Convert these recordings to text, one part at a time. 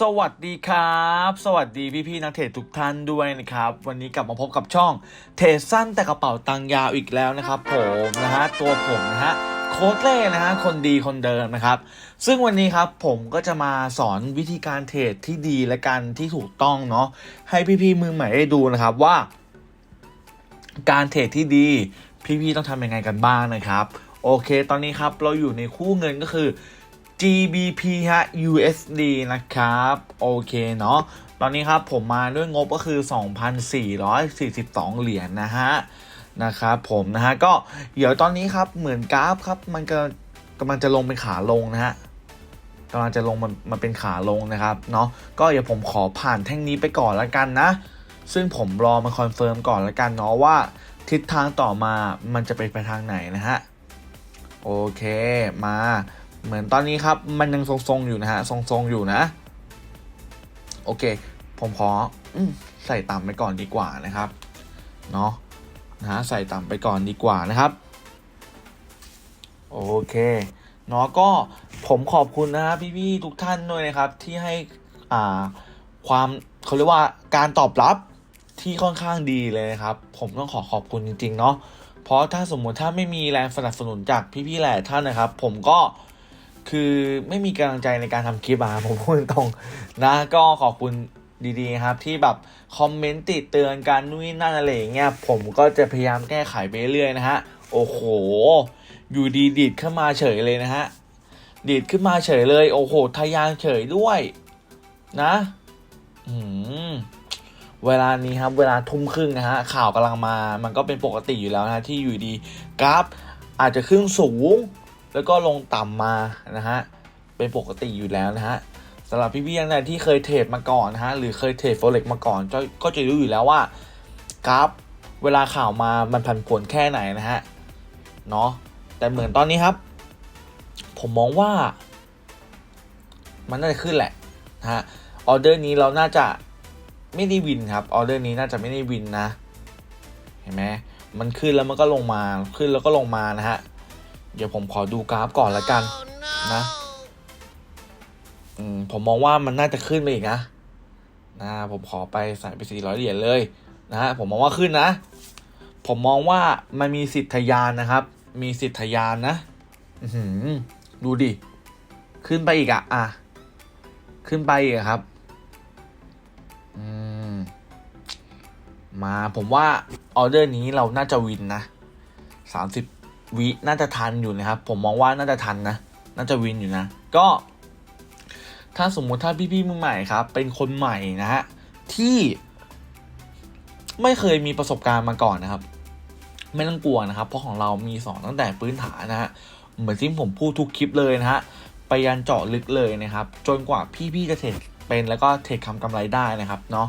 สวัสดีครับ สวัสดีพี่ๆนักเทรดทุกท่านด้วยนะครับ วันนี้กลับมาพบกับช่อง เทรดสั้นแต่กระเป๋าตังยาวอีกแล้วนะครับ ผมนะฮะตัวผมนะฮะโค้ดเล่นะฮะคนดีคนเดิมนะครับ ซึ่งวันนี้ครับผมก็จะมาสอนวิธีการเทรดที่ดีและการที่ถูกต้องเนาะให้พี่ๆมือใหม่ได้ดูนะครับว่า การเทรดที่ดี พี่ๆต้องทำยังไงกันบ้างนะครับ โอเค ตอนนี้ครับเราอยู่ในคู่เงินก็คือ GBP ฮะ USD นะครับ โอเคเนาะตอนนี้ครับผมมาด้วยงบก็คือ 2,442 เหรียญนะฮะนะครับผมนะฮะก็เดี๋ยวตอนนี้ครับเหมือนกราฟครับมันก็กำลังจะลงเป็นขาลงนะฮะกำลังจะลงมันมันเป็นขาลงนะครับเนาะก็เดี๋ยวผมขอผ่านแท่งนี้ไปก่อนล้วกันนะ ซึ่งผมรอมาคอนเฟิร์มก่อนล้วกันเนาะว่าทิศทางต่อมามันจะไปไปทางไหนนะฮะโอเคมา เหมือนตอนนี้ครับ มันยังทรงๆอยู่นะฮะ ทรงๆอยู่นะ โอเค ผมขออมใส่ต่ำไปก่อนดีกว่านะครับ เนาะนะฮะใส่ต่ำไปก่อนดีกว่านะครับ โอเคเนาะก็ผมขอบคุณนะฮะพี่ๆทุกท่านด้วยนะครับ ที่ให้อ่าความเขาเรียกว่าการตอบรับที่ค่อนข้างดีเลยนะครับ ผมต้องขอขอบคุณจริง ๆ เนาะเพราะถ้าสมมุติถ้าไม่มีแรงสนับสนุนจากพี่ๆหลายท่านนะครับ ผมก็ คือไม่มีกำลังใจในการทำคลิปอะผมพูดตรงนะก็ขอบคุณดีๆครับที่แบบคอมเมนต์ติเตือนกันนู่นนั่นอะไรอย่างเงี้ยผมก็จะพยายามแก้ไขไปเรื่อยๆนะฮะ โอ้โห อยู่ดีดีดขึ้นมาเฉยเลยนะฮะ ดีดขึ้นมาเฉยเลย โอ้โห ทะยานเฉยด้วย นะ อืมเวลานี้ครับ เวลาทุ่มครึ่งนะฮะ ข่าวกำลังมา มันก็เป็นปกติอยู่แล้วนะที่อยู่ดีกราฟอาจจะขึ้นสูง แล้วก็ลงต่ำมานะฮะเป็นปกติอยู่แล้วนะฮะสำหรับพี่ๆท่านใดที่เคยเทรดมาก่อนนะฮะหรือเคยเทรดโฟเร็กมาก่อนก็ก็จะรู้อยู่แล้วว่ากราฟเวลาข่าวมามันผันผวนแค่ไหนนะฮะเนาะแต่เหมือนตอนนี้ครับ ผมมองว่า มันน่าจะขึ้นแหละนะฮะออเดอร์นี้เราน่าจะไม่ได้วินครับออเดอร์นี้น่าจะไม่ได้วินนะ เห็นไหมมันขึ้นแล้วมันก็ลงมาขึ้นแล้วก็ลงมานะฮะ เดี๋ยวผมขอดูกราฟก่อนละกันนะอืมผมมองว่ามันน่าจะขึ้นไปอีกนะนะผมขอไปใส่ไปสี่ร้อยเหรียญเลยนะฮะผมมองว่าขึ้นนะ ผมมองว่ามันมีสิทธิ์ทะยานนะครับ มีสิทธิ์ทะยานนะอือหือดูดิ ขึ้นไปอีกอะอะ ขึ้นไปอีกอะครับ อืม มาผมว่าออเดอร์นี้เราน่าจะวินนะสามสิบ วิน่าจะทันอยู่นะครับ ผมมองว่าน่าจะทันนะ น่าจะวินอยู่นะ ก็ ถ้าสมมุติถ้าพี่ๆมือใหม่ครับ เป็นคนใหม่นะฮะที่ไม่เคยมีประสบการณ์มาก่อนนะครับ ไม่ต้องกลัวนะครับ เพราะของเรามีสอนตั้งแต่พื้นฐานนะฮะเหมือนที่ผมพูดทุกคลิปเลยนะฮะไปยันเจาะลึกเลยนะครับ จนกว่าพี่ๆจะเทรดเป็นแล้วก็เทรดคำกำไรได้นะครับเนาะ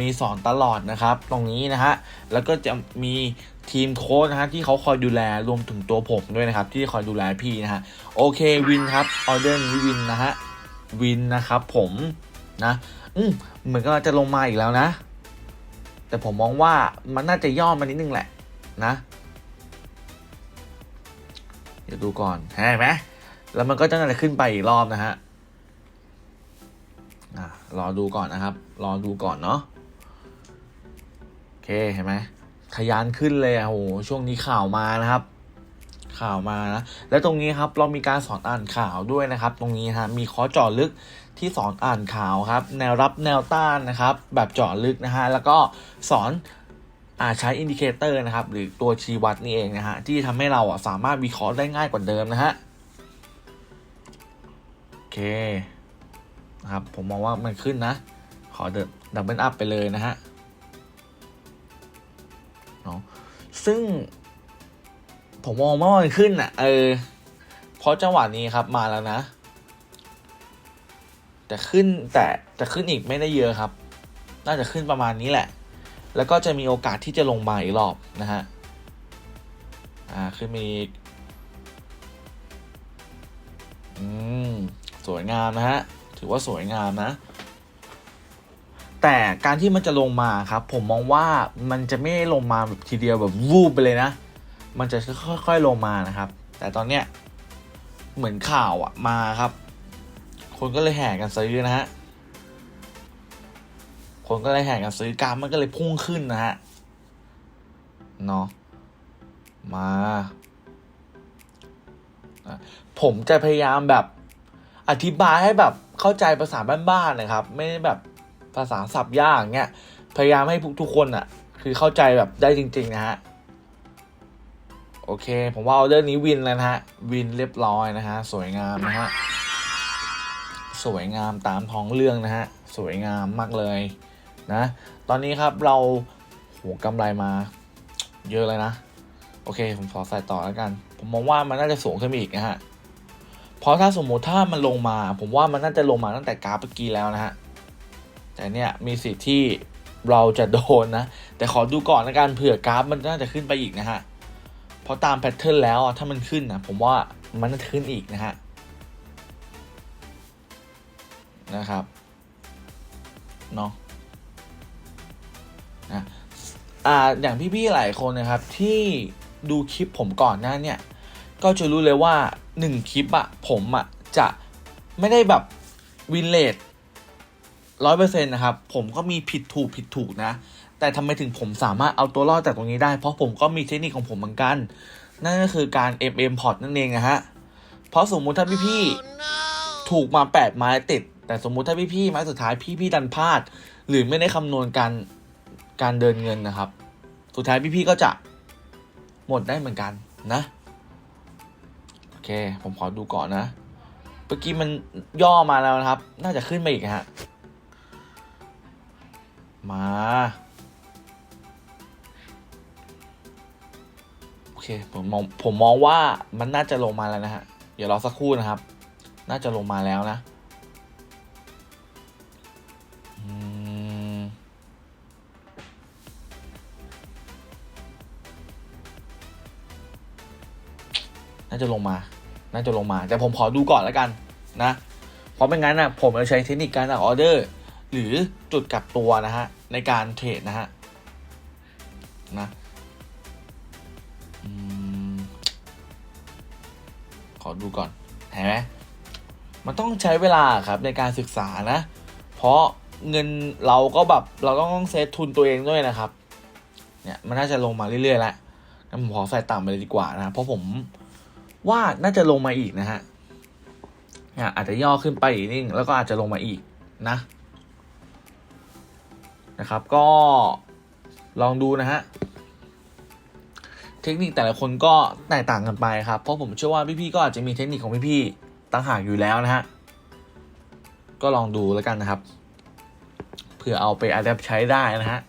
มีสอนตลอดนะครับ ตรงนี้นะฮะ แล้วก็จะมีทีมโค้ชนะฮะที่เขาคอยดูแลรวมถึงตัวผมด้วยนะครับ ที่คอยดูแลพี่นะฮะ โอเควินครับออเดอร์นี้วินนะฮะ วินนะครับผมนะอืมเหมือนก็จะลงมาอีกแล้วนะ แต่ผมมองว่ามันน่าจะย่อมานิดนึงแหละนะเดี๋ยวดูก่อนเห็นไหมแล้วมันก็จะน่าจะขึ้นไปอีกรอบนะฮะอะรอดูก่อนนะครับ รอดูก่อนเนาะ เคเห็นไหมทะยานขึ้นเลยอะโหช่วงนี้ข่าวมานะครับ ข่าวมานะและตรงนี้ครับเรามีการสอนอ่านข่าวด้วยนะครับ ตรงนี้ฮะมีคอร์สจาะลึกที่สอนอ่านข่าวครับ แนวรับแนวต้านนะครับ แบบเจาะลึกนะฮะแล้วก็สอนอาใช้อินดิเคเตอร์นะครับ หรือตัวชี้วัดนี่เองนะฮะที่ทำให้เราอะสามารถวิเคราะห์ได้ง่ายกว่าเดิมนะฮะโอเคนะครับผมมองว่ามันขึ้นนะ ขอเดินดับเบิลอัพไปเลยนะฮะ ซึ่ง ผมมองว่ามันขึ้นอะ เออ เพราะจังหวะนี้ครับมาแล้วนะ แต่ขึ้นแต่จะขึ้นอีกไม่ได้เยอะครับ น่าจะขึ้นประมาณนี้แหละ แล้วก็จะมีโอกาสที่จะลงมาอีกรอบนะฮะ อ่าขึ้นมาอีกอืม สวยงามนะฮะ ถือว่าสวยงามนะ แต่การที่มันจะลงมาครับ ผมมองว่ามันจะไม่ลงมาแบบทีเดียวแบบวูบไปเลยนะ มันจะค่อยๆลงมานะครับ แต่ตอนเนี้ยเหมือนข่าวอะมาครับ คนก็เลยแห่กันซื้อนะฮะคนก็เลยแห่กันซื้อกราฟมันก็เลยพุ่งขึ้นนะฮะเนาะมาผมจะพยายามแบบอธิบายให้แบบเข้าใจภาษาบ้านๆนะครับ ไม่แบบ ภาษาศัพท์ยากอย่างเงี้ยพยายามให้ทุกคนอะ คือเข้าใจแบบได้จริง ๆ นะฮะ โอเค ผมว่าออเดอร์นี้วินแล้วนะฮะ วินเรียบร้อยนะฮะ สวยงามนะฮะ สวยงามตามท้องเรื่องนะฮะ สวยงามมากเลยนะ ตอนนี้ครับเราโหกำไรมา เยอะเลยนะ โอเค ผมขอใส่ต่อแล้วกัน ผมมองว่ามันน่าจะสูงขึ้นอีกนะฮะ เพราะถ้าสมมติถ้ามันลงมา ผมว่ามันน่าจะลงมาตั้งแต่กราฟเมื่อกี้แล้วนะฮะ แต่เนี่ยมีสิทธิ์ที่เราจะโดนนะ แต่ขอดูก่อนนะกันเผื่อกราฟมันน่าจะขึ้นไปอีกนะฮะ เพราะตามแพทเทิร์นแล้วอะถ้ามันขึ้นนะผมว่ามันน่าจะขึ้นอีกนะฮะ นะครับเนาะนะอ่าอย่างพี่ๆหลายคนนะครับที่ดูคลิปผมก่อนหน้าเนี่ยก็จะรู้เลยว่าหนึ่งคลิปอะผมอะจะไม่ได้แบบวินเลท ร้อยเปอร์เซ็นต์นะครับ ผมก็มีผิดถูกผิดถูกนะ แต่ทำไมถึงผมสามารถเอาตัวรอดจากตรงนี้ได้ เพราะผมก็มีเทคนิคของผมเหมือนกัน นั่นก็คือการ MM port นั่นเองนะฮะ เพราะสมมุติถ้าพี่ๆถูกมาแปดไม้ติด แต่สมมุติถ้าพี่ๆไม้สุดท้ายพี่ๆดันพลาด หรือไม่ได้คำนวณการการเดินเงินนะครับ สุดท้ายพี่ๆก็จะหมดได้เหมือนกันนะโอเค ผมขอดูก่อนนะเมื่อกี้มันย่อมาแล้วนะครับ น่าจะขึ้นมาอีกฮะ มา โอเค ผมมองผมมองว่ามันน่าจะลงมาแล้วนะฮะ เดี๋ยวรอสักครู่นะครับ น่าจะลงมาแล้วนะน่าจะลงมา น่าจะลงมา แต่ผมขอดูก่อนแล้วกันนะ เพราะไม่งั้นนะผมจะใช้เทคนิคการออเดอร์ หรือจุดกลับตัวนะฮะในการเทรดนะฮะนะอขอดูก่อนเห็นไหมมันต้องใช้เวลาครับในการศึกษานะ เพราะเงินเราก็แบบเราต้องเซตทุนตัวเองด้วยนะครับเนี่ยมันน่าจะลงมาเรื่อยๆแล้วงั้นผมขอใส่ต่ำไปเลยดีกว่านะเพราะผมว่าน่าจะลงมาอีกนะฮะเนี่ยอาจจะย่อขึ้นไปอีกนิดนึงแล้วก็อาจจะลงมาอีกนะ นะครับ ก็ลองดูนะฮะเทคนิคแต่ละคนก็แตกต่างกันไปครับ เพราะผมเชื่อว่าพี่ๆก็อาจจะมีเทคนิคของพี่ๆต่างหากอยู่แล้วนะฮะก็ลองดูแล้วกันนะครับเพื่อเอาไปอัดแอปใช้ได้นะฮะ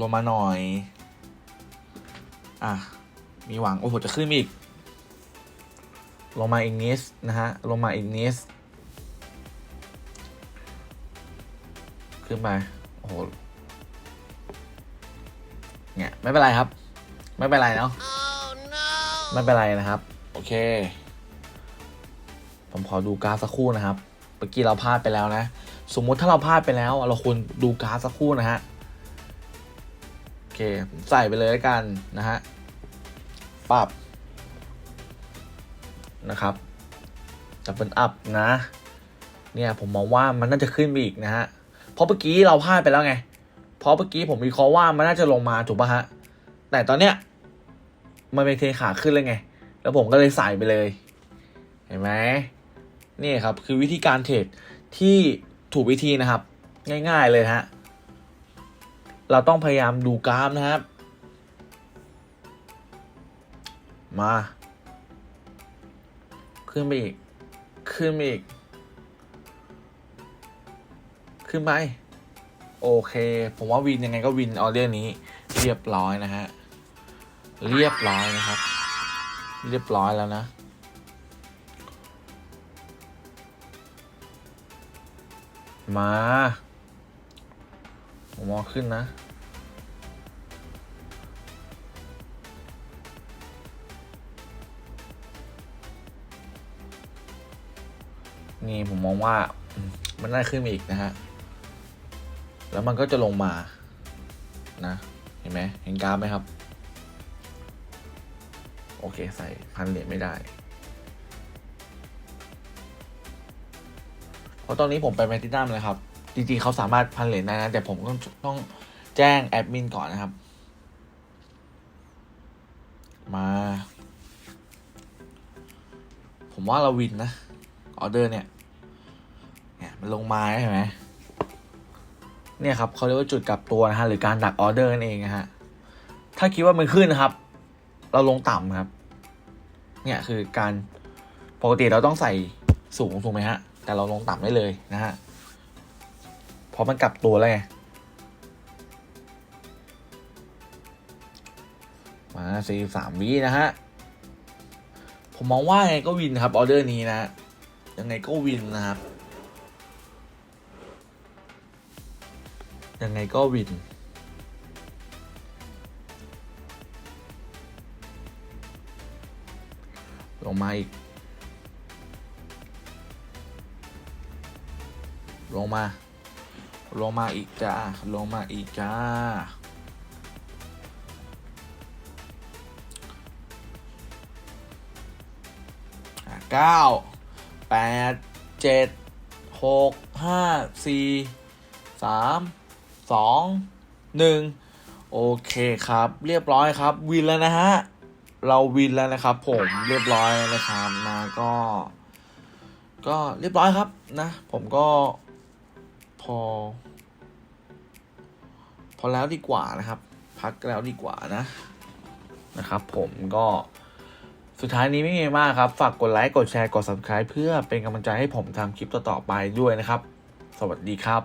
ลงมาหน่อย อะ มีหวัง โอ้โห จะขึ้นอีก ลงมาอีกนิดนะฮะ ลงมาอีกนิด ขึ้นไปโอ้โห เนี่ย ไม่เป็นไรครับ ไม่เป็นไรเนาะไม่เป็นไรนะครับ โอเค ผมขอดูกราฟสักครู่นะครับ เมื่อกี้เราพลาดไปแล้วนะ สมมุติถ้าเราพลาดไปแล้ว เราควรดูกราฟสักครู่นะฮะ โอเค ผมใส่ไปเลยแล้วกันนะฮะ ปรับ นะครับจะเป็นอัพนะ เนี่ยผมมองว่ามันน่าจะขึ้นไปอีกนะฮะ เพราะเมื่อกี้เราพลาดไปแล้วไง เพราะเมื่อกี้ผมวิเคราะห์ว่ามันน่าจะลงมาถูกปะฮะ แต่ตอนเนี้ยมันเป็นเทขาขึ้นเลยไง แล้วผมก็เลยใส่ไปเลย เห็นไหมนี่ครับคือวิธีการเทรดที่ถูกวิธีนะครับ ง่ายๆเลยฮะ เราต้องพยายามดูกราฟนะครับ มา ขึ้นไปอีก ขึ้นไปอีก ขึ้นไป โอเค ผมว่าวินยังไงก็วินออเดอร์นี้ เรียบร้อยนะฮะ เรียบร้อยนะครับ เรียบร้อยแล้วนะมา ผมมองขึ้นนะ นี่ผมมองว่ามมันน่าขึ้นมาอีกนะฮะ แล้วมันก็จะลงมานะเห็นไหมเห็นกราฟไหมครับ โอเคใส่พันเหรียญไม่ได้ เพราะตอนนี้ผมไปแมตตินัมเลยครับ จริงๆเขาสามารถพันเหรียญได้นะ แต่ผมก็ต้องแจ้งแอดมินก่อนนะครับ มา ผมว่าเราวินนะ ออเดอร์เนี่ย เนี่ย มันลงมาใช่ไหม เนี่ยครับเขาเรียกว่าจุดกลับตัวนะฮะหรือการดักออเดอร์นั่นเองนะฮะถ้าคิดว่ามันขึ้นนะครับ เราลงต่ำครับ เนี่ยคือการปกติเราต้องใส่สูงถูกไหมฮะ แต่เราลงต่ำได้เลยนะฮะเพราะมันกลับตัวแล้วไงมาสี่สามวินะฮะ ผมมองว่าไงก็วินครับออเดอร์นี้นะ ยังไงก็วินนะครับ ยังไงก็วิน ลงมาอีก ลงมา ลงมาอีกจ้า ลงมาอีกจ้า เก้า แปด เจ็ด หก ห้า สี่สาม สองหนึ่งโอเคครับ เรียบร้อยครับ วินแล้วนะฮะ เราวินแล้วนะครับผมเรียบร้อยแล้วนะครับนะก็ ก็เรียบร้อยครับนะ ผมก็พอ พอแล้วดีกว่านะครับ พักแล้วดีกว่านะ นะครับ ผมก็สุดท้ายนี้ไม่มีมากครับ ฝากกดไลค์ กดแชร์ กด subscribe เพื่อเป็นกำลังใจให้ผมทำคลิปต่อๆไปด้วยนะครับ สวัสดีครับ